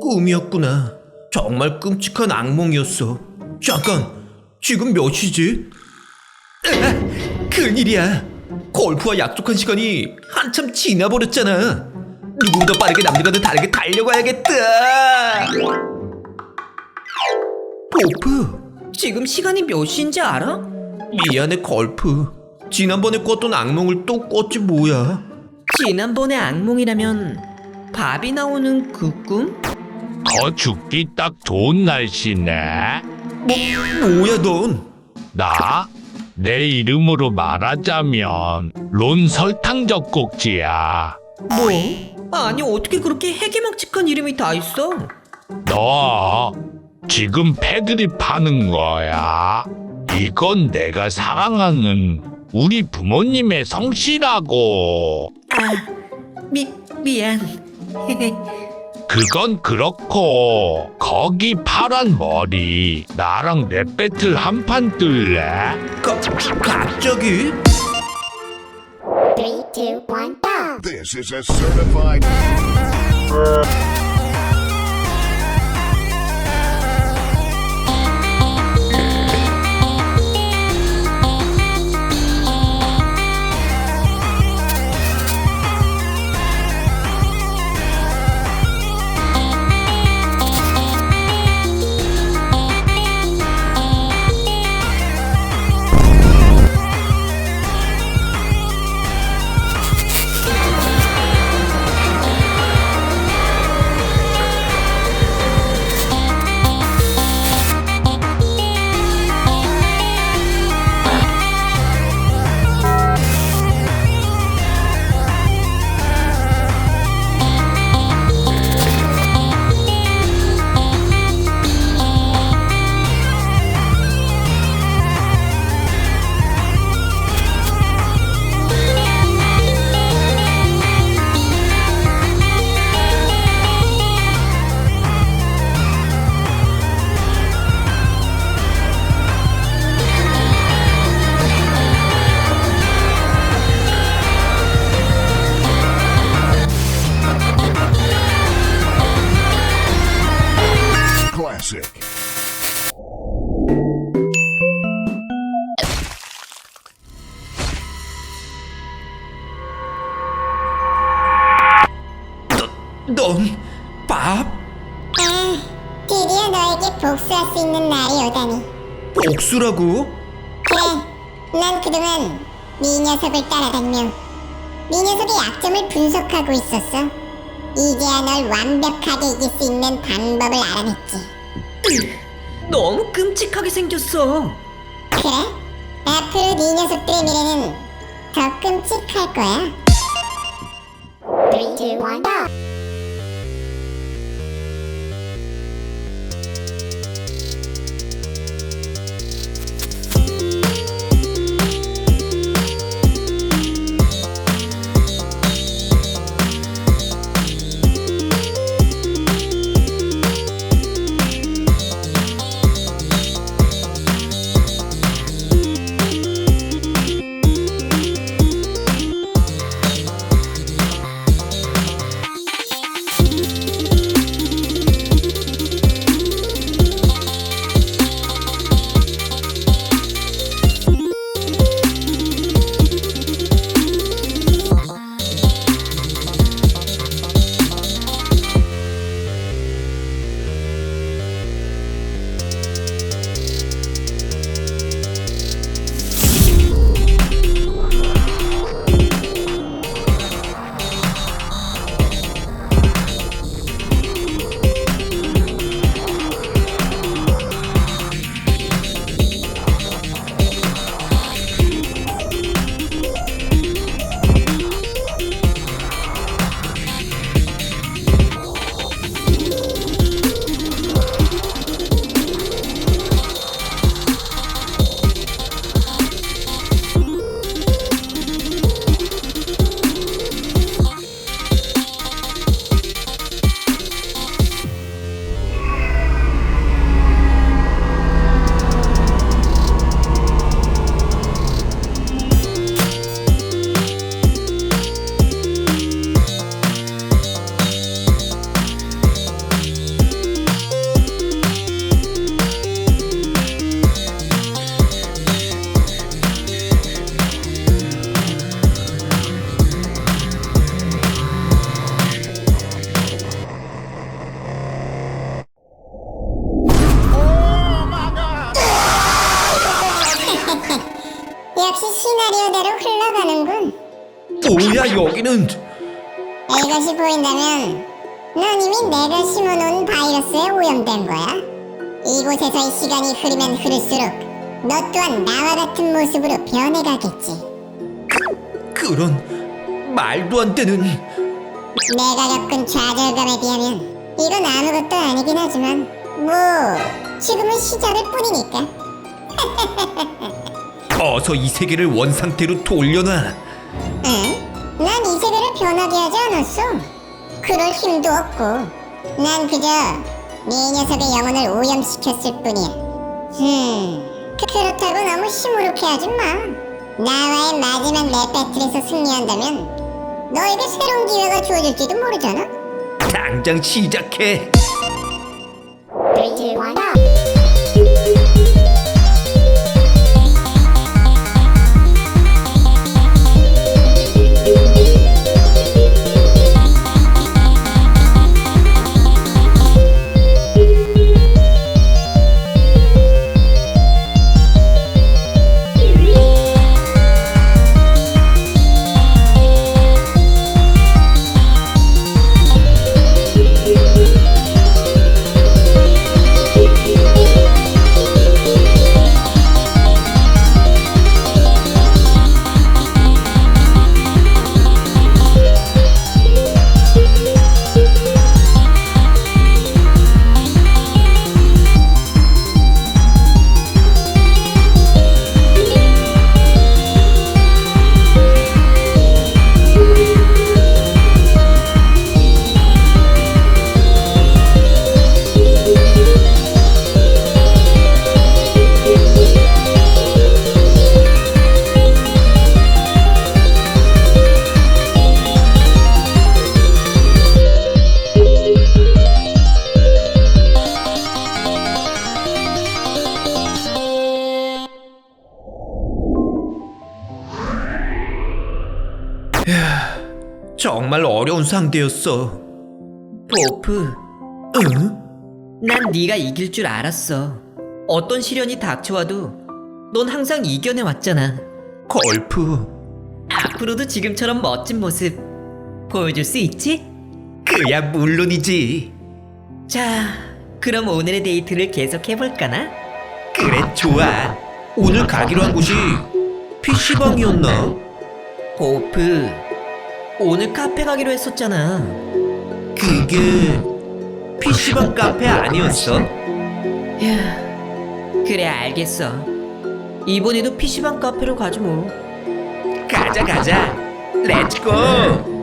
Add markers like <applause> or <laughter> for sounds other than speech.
꿈이었구나. 정말 끔찍한 악몽이었어. 잠깐, 지금 몇 시지? 으아, 큰일이야. 골프와 약속한 시간이 한참 지나버렸잖아. 누구보다 빠르게 남들과는 다르게 달려가야겠다. 보프, 지금 시간이 몇 시인지 알아? 미안해 걸프. 지난번에 꿨던 악몽을 또 꿨지 뭐야. 지난번에 악몽이라면 밥이 나오는 그 꿈? 더 죽기 딱 좋은 날씨네. 뭐야 넌? 나? 내 이름으로 말하자면 론 설탕 젖꼭지야. 뭐? 아니 어떻게 그렇게 해기망측한 이름이 다 있어? 너 지금 패드립 하는 거야. 이건 내가 사랑하는 우리 부모님의 성씨라고. 미 미안. 그건 그렇고 거기 파란 머리 나랑 랩 배틀 한 판 뜰래? 가, 갑자기? Three, two, one, go! This is a certified classic. 넌 밥? 아, 드디어 너에게 복수할 수 있는 날이 오다니. 복수라고? 그래, 난 그동안 네 녀석을 따라다니며 네 녀석의 약점을 분석하고 있었어. 이제야 널 완벽하게 이길 수 있는 방법을 알아냈지. 너무 끔찍하게 생겼어. 그래? 앞으로 네 녀석들의 미래는 더 끔찍할 거야. Three, two, one, go! 역시 시나리오대로 흘러가는군. 뭐야 여기는 이것이 보인다면 넌 이미 내가 심어놓은 바이러스에 오염된 거야. 이곳에서의 시간이 흐르면 흐를수록 너 또한 나와 같은 모습으로 변해가겠지. 그런 말도 안 되는 내가 겪은 좌절감에 비하면 이건 아무것도 아니긴 하지만 뭐 지금은 시작일 뿐이니까. <laughs> 어서 이 세계를 원 상태로 돌려놔. 응? 난 이 세계를 변하게 하지 않았어. 그럴 힘도 없고. 난 그저 네 녀석의 영혼을 오염시켰을 뿐이야. 음, 그- 그렇다고 너무 시무룩해 하지 마. 나와의 마지막 랩 배틀에서 승리한다면 너에게 새로운 기회가 주어질지도 모르잖아. 당장 시작해. 3, 2, 1, 정말 어려운 상대였어. 보프, 응? 난 네가 이길 줄 알았어. 어떤 시련이 닥쳐와도 넌 항상 이겨내 왔잖아. 걸프. 앞으로도 지금처럼 멋진 모습 보여줄 수 있지? 그야 물론이지. 자, 그럼 오늘의 데이트를 계속 해볼까나? 그래 좋아. 오늘 가기로 한 곳이 PC방이었나? 보프, 오늘 카페 가기로 했었잖아. 그게 PC방 카페 아니었어? 휴, 그래 알겠어. 이번에도 PC방 카페로 가지 뭐. 가자 가자. 렛츠고.